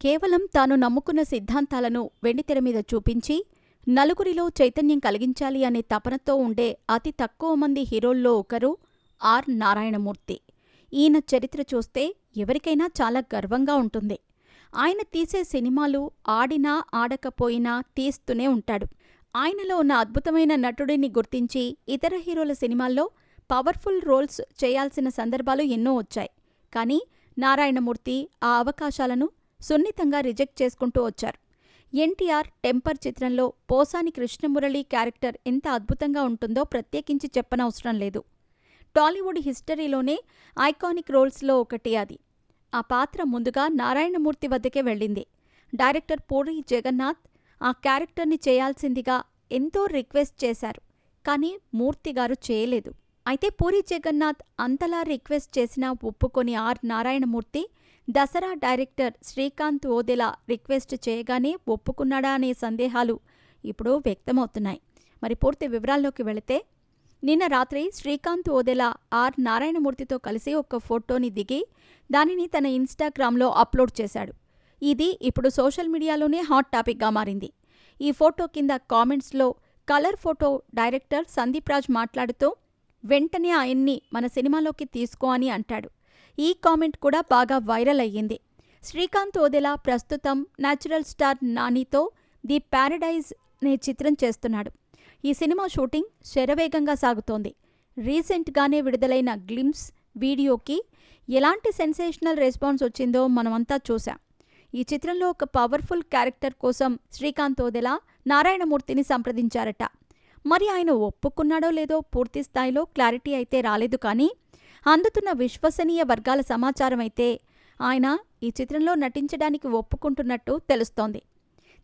కేవలం తాను నమ్ముకున్న సిద్ధాంతాలను వెండితెర మీద చూపించి నలుగురిలో చైతన్యం కలిగించాలి అనే తపనతో ఉండే అతి తక్కువ మంది హీరోల్లో ఒకరు ఆర్. నారాయణమూర్తి. ఈయన చరిత్ర చూస్తే ఎవరికైనా చాలా గర్వంగా ఉంటుంది. ఆయన తీసే సినిమాలు ఆడినా ఆడకపోయినా తీస్తూనే ఉంటాడు. ఆయనలో ఉన్న అద్భుతమైన నటుడిని గుర్తించి ఇతర హీరోల సినిమాల్లో పవర్ఫుల్ రోల్స్ చేయాల్సిన సందర్భాలు ఎన్నో వచ్చాయి. కానీ నారాయణమూర్తి ఆ అవకాశాలను సున్నితంగా రిజెక్ట్ చేసుకుంటూ వచ్చారు. ఎన్టీఆర్ టెంపర్ చిత్రంలో పోసాని కృష్ణమురళి క్యారెక్టర్ ఎంత అద్భుతంగా ఉంటుందో ప్రత్యేకించి చెప్పనవసరం లేదు. టాలీవుడ్ హిస్టరీలోనే ఐకానిక్ రోల్స్లో ఒకటి అది. ఆ పాత్ర ముందుగా నారాయణమూర్తి వద్దకే వెళ్ళింది. డైరెక్టర్ పూరి జగన్నాథ్ ఆ క్యారెక్టర్ని చేయాల్సిందిగా ఎంతో రిక్వెస్ట్ చేశారు. కానీ మూర్తి గారు చేయలేదు. అయితే పూరి జగన్నాథ్ అంతలా రిక్వెస్ట్ చేసినా ఒప్పుకొని R Narayanamurthy Dasara director Srikanth Odela request చేయగానే ఒప్పుకున్నాడా అనే సందేహాలు ఇప్పుడు వ్యక్తమవుతున్నాయి. మరి పూర్తి వివరాల్లోకి వెళితే నిన్న రాత్రి శ్రీకాంత్ ఓదెలా ఆర్. నారాయణమూర్తితో కలిసి ఒక ఫోటోని దిగి దానిని తన ఇన్స్టాగ్రామ్లో అప్లోడ్ చేశాడు. ఇది ఇప్పుడు సోషల్ మీడియాలోనే హాట్ టాపిక్గా మారింది. ఈ ఫోటో కింద కామెంట్స్లో colour photo director Sandeep Raj మాట్లాడుతూ వెంటనే ఆయన్ని మన సినిమాలోకి తీసుకో అని అంటాడు. ఈ కామెంట్ కూడా బాగా వైరల్ అయ్యింది. శ్రీకాంత్ ఓదెలా ప్రస్తుతం న్యాచురల్ స్టార్ నానితో ది ప్యారడైజ్ అనే చిత్రం చేస్తున్నాడు. ఈ సినిమా షూటింగ్ శరవేగంగా సాగుతోంది. రీసెంట్గానే విడుదలైన గ్లిమ్స్ వీడియోకి ఎలాంటి సెన్సేషనల్ రెస్పాన్స్ వచ్చిందో మనమంతా చూసాం ఈ చిత్రంలో ఒక పవర్ఫుల్ క్యారెక్టర్ కోసం శ్రీకాంత్ ఓదెలా నారాయణమూర్తిని సంప్రదించారట. మరి ఆయన ఒప్పుకున్నాడో లేదో పూర్తి స్థాయిలో క్లారిటీ అయితే రాలేదు కానీ అందుతున్న విశ్వసనీయ వర్గాల సమాచారం అయితే ఆయన ఈ చిత్రంలో నటించడానికి ఒప్పుకుంటున్నట్టు తెలుస్తోంది.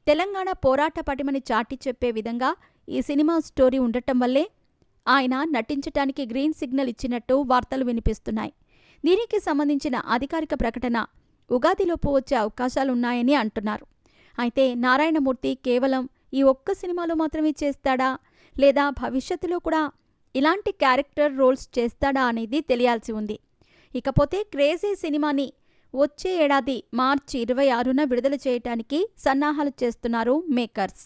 తెలంగాణ పోరాట పటిమని చాటి చెప్పే విధంగా ఈ సినిమా స్టోరీ ఉండటం వల్లే ఆయన నటించటానికి గ్రీన్ సిగ్నల్ ఇచ్చినట్టు వార్తలు వినిపిస్తున్నాయి. దీనికి సంబంధించిన అధికారిక ప్రకటన ఉగాదిలోపు వచ్చే అవకాశాలున్నాయని అంటున్నారు. అయితే నారాయణమూర్తి కేవలం ఈ ఒక్క సినిమాలో మాత్రమే చేస్తాడా? లేదా భవిష్యత్తులో కూడా ఇలాంటి క్యారెక్టర్ రోల్స్ చేస్తాడా అనేది తెలియాల్సి ఉంది. ఇకపోతే క్రేజీ సినిమాని వచ్చే ఏడాది మార్చి ఇరవై ఆరున విడుదల చేయటానికి సన్నాహాలు చేస్తున్నారు మేకర్స్.